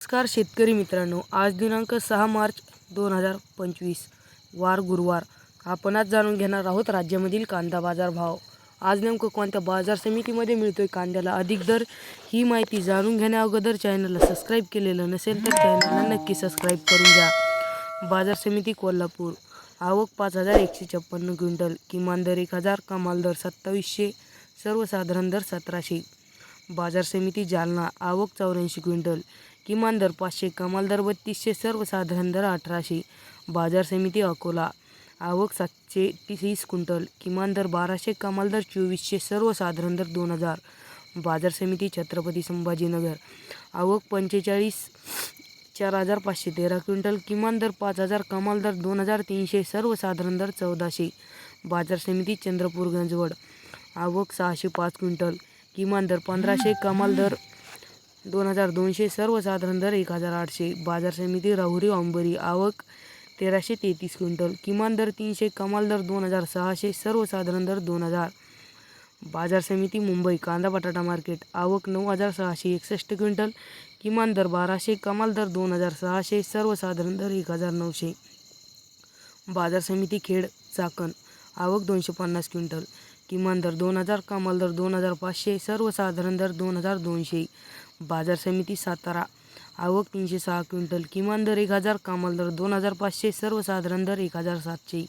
नमस्कार शेतकरी मित्रांनो आज दिनांक सहा मार्च दोन हजार पंचवीस वार गुरुवार. आपण आज जाणून घेणार आहोत राज्यामधील कांदा बाजार भाव. आज नेमकं कोणत्या बाजार समितीमध्ये मिळतोय कांद्याला अधिक दर ही माहिती जाणून घेण्याअगोदर चॅनलला सबस्क्राईब केलेलं नसेल तर चॅनलला नक्की सबस्क्राईब करून घ्या. बाजार समिती कोल्हापूर. आवक पाच हजार एकशे छप्पन्न क्विंटल किमान दर एक हजार कमाल दर सत्तावीसशे सर्वसाधारण दर सतराशे. बाजार समिती जालना आवक चौऱ्याऐंशी क्विंटल किमान दर पाचशे कमाल दर बत्तीसशे सर्वसाधारण दर अठराशे. बाजार समिती अकोला. आवक सातशे तीस क्विंटल किमान दर बाराशे कमाल दर चोवीसशे सर्वसाधारण दर दोन हजार. बाजार समिती छत्रपती संभाजीनगर. आवक पंचेचाळीस चार हजार पाचशे तेरा क्विंटल किमान दर पाच हजार कमाल दर दोन हजार तीनशे सर्वसाधारण दर चौदाशे. बाजार समिती चंद्रपूर गंजवड. आवक सहाशे पाच क्विंटल किमान दर पंधराशे कमाल दर दोन हजार दोनशे सर्वसाधारण दर एक हजार आठशे. बाजार समिती राहुरी अंबरी आवक तेराशे तेहतीस क्विंटल. किमान दर तीनशे कमाल दर दोन हजार सहाशे सर्वसाधारण दर दोन हजार. बाजार समिती मुंबई कांदा बटाटा मार्केट आवक नऊ हजार सहाशे एकसष्ट क्विंटल. किमान दर बाराशे कमाल दर दोन हजार सहाशे सर्वसाधारण दर एक हजार नऊशे. बाजार समिती खेड चाकण आवक दोनशे पन्नास क्विंटल. किमान दर दोन हजार कमाल दर दोन हजार पाचशे सर्वसाधारण दर दोन हजार दोनशे. बाजार समिती सातारा. आवक तीनशे सहा क्विंटल. किमान दर एक हजार कमाल दर दोन हजार पाचशे सर्वसाधारण दर एक हजार सातशे.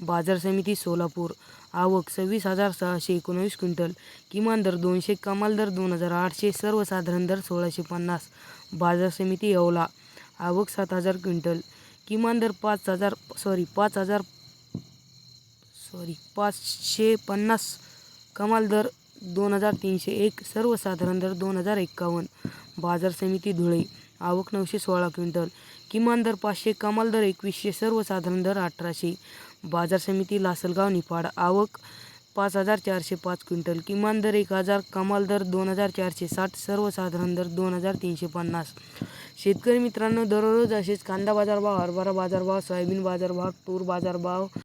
बाजार समिती सोलापूर. आवक सव्वीस हजार सहाशे एकोणवीस क्विंटल. किमान दर दोनशे कमाल दर दोन हजार आठशे सर्वसाधारण दर सोळाशे पन्नास. बाजार समिती येवला. आवक सात हजार क्विंटल. किमान दर पाच हजार सॉरी पाच हजार सॉरी पाचशे पन्नास. कमाल दर दोन हजार तीनशे एक सर्वसाधारण दर दोन हजार एक्कावन्न. बाजार समिती धुळे. आवक नऊशे सोळा क्विंटल. किमान दर पाचशे कमाल दर एकवीसशे सर्वसाधारण दर अठराशे. बाजार समिती लासलगाव निफाड. आवक पाच हजार चारशे पाच क्विंटल. किमान दर एक हजार कमाल दर दोन हजार चारशे साठ सर्वसाधारण दर दोन हजार तीनशे पन्नास. शेतकरी मित्रांनो दररोज असेच कांदा बाजारभाव हरभरा बाजारभाव सोयाबीन बाजारभाव तूर बाजारभाव